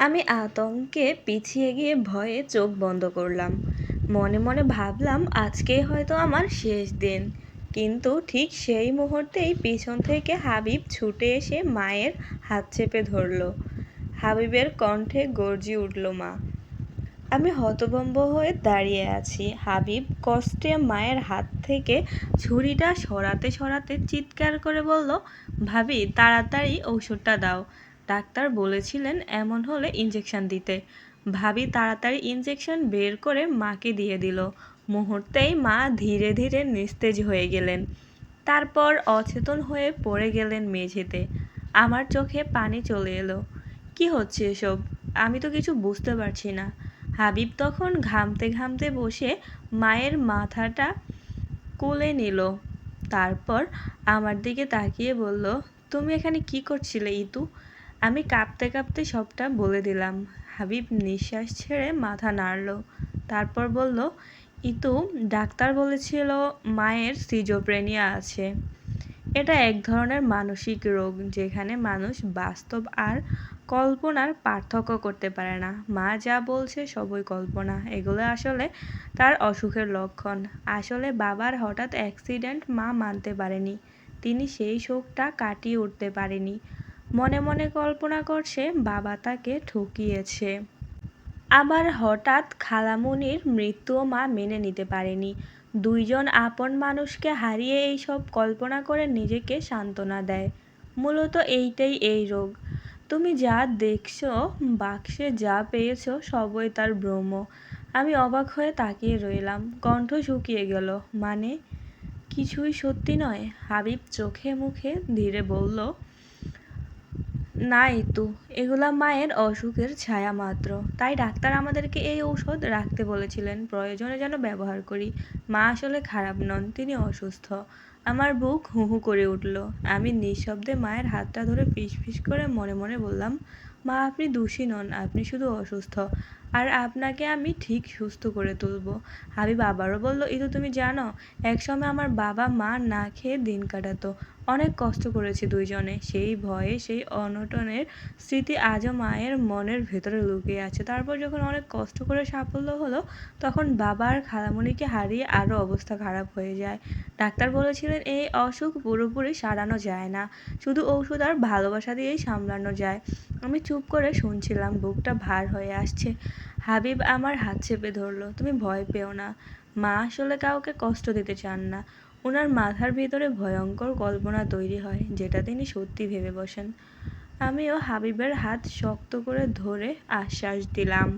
আমি আতঙ্কে পিছিয়ে গিয়ে ভয়ে চোখ বন্ধ করলাম। মনে মনে ভাবলাম আজকেই হয়তো আমার শেষ দিন। কিন্তু ঠিক সেই মুহূর্তেই পিছন থেকে হাবিব ছুটে এসে মায়ের হাত চেপে ধরল। হাবিবের কণ্ঠে গর্জি উঠল মা। আমি হতভম্ব হয়ে দাঁড়িয়ে আছি। হাবিব কষ্টে মায়ের হাত থেকে ছুরিটা সরাতে সরাতে চিৎকার করে বলল, ভাবি, তাড়াতাড়ি ঔষধটা দাও। ডাক্তার বলেছিলেন এমন হলে ইঞ্জেকশন দিতে। ভাবি তাড়াতাড়ি ইঞ্জেকশন বের করে মাকে দিয়ে দিল। মুহূর্তেই মা ধীরে ধীরে নিস্তেজ হয়ে গেলেন। তারপর অচেতন হয়ে পড়ে গেলেন মেঝেতে। আমার চোখে পানি চলে এলো। কি হচ্ছে এসব? আমি তো কিছু বুঝতে পারছি না। হাবিব তখন ঘামতে ঘামতে বসে মায়ের মাথাটা কোলে নিল। তারপর আমার দিকে তাকিয়ে বলল, তুমি এখানে কি করছিলে, ইতু? আমি কাঁপতে কাঁপতে সবটা বলে দিলাম। হাবিব নিঃশ্বাস ছেড়ে মাথা নাড়ল। তারপর বলল, ইতু, ডাক্তার বলেছিল মায়ের সিজোপ্রেনিয়া আছে। এটা এক ধরনের মানসিক রোগ যেখানে মানুষ বাস্তব আর কল্পনার পার্থক্য করতে পারে না। মা যা বলছে সবই কল্পনা। এগুলো আসলে তার অসুখের লক্ষণ। আসলে বাবার হঠাৎ অ্যাক্সিডেন্ট মা মানতে পারেনি। তিনি সেই শোকটা কাটিয়ে উঠতে পারেনি। মনে মনে কল্পনা করছে বাবা তাকে ঠকিয়েছে। আবার হঠাৎ খালামুনির মৃত্যুও মা মেনে নিতে পারেনি। দুইজন আপন মানুষকে হারিয়ে এইসব কল্পনা করে নিজেকে সান্ত্বনা দেয়। মূলত এইটাই এই রোগ। তুমি যা দেখছ, বাক্সে যা পেয়েছ, সবই তার ভ্রম আমি অবাক হয়ে তাকিয়ে রইলাম। কণ্ঠ শুকিয়ে গেল। মানে? কিছুই সত্যি নয়। হাবিব চোখে মুখে ধীরে বলল না ইতু এগুলা মায়ের অসুখের ছায়া মাত্র। তাই ডাক্তার আমাদেরকে এই ঔষধ রাখতে বলেছিলেন, প্রয়োজনে যেন ব্যবহার করি। মা আসলে খারাপ নন, তিনি অসুস্থ। আমার বুক হু হু করে উঠল। আমি নিঃশব্দে মায়ের হাতটা ধরে ফিস করে মনে মনে বললাম, মা, আপনি দোষী নন, আপনি শুধু অসুস্থ। আর আপনাকে আমি ঠিক সুস্থ করে তুলব। হাবিব আবারও বলল ইতু তুমি জানো, একসময় আমার বাবা মা না খেয়ে দিন কাটাতো। অনেক কষ্ট করেছি দুইজনে। সেই ভয়ে, সেই অনটনের স্মৃতি আজও মায়ের মনের ভেতরে লুকিয়ে আছে। তারপর যখন অনেক কষ্ট করে সাফল্য হলো, তখন বাবার খালামণিকে হারিয়ে আরও অবস্থা খারাপ হয়ে যায়। ডাক্তার বলেছিলেন, এই অসুখ পুরোপুরি সারানো যায় না। শুধু ঔষধ আর ভালোবাসা দিয়েই সামলানো যায়। আমি চুপ করে শুনছিলাম, বুকটা ভার হয়ে আসছে। হাবিব আমার হাত চেপে ধরলো, তুমি ভয় পেও না। মা আসলে কাউকে কষ্ট দিতে চান না। ওনার মাথার ভিতরে ভয়ঙ্কর কল্পনা তৈরি হয়, যেটা তিনি সত্যি ভেবে বসেন। আমিও হাবিবের হাত শক্ত করে ধরে আশ্বাস দিলাম।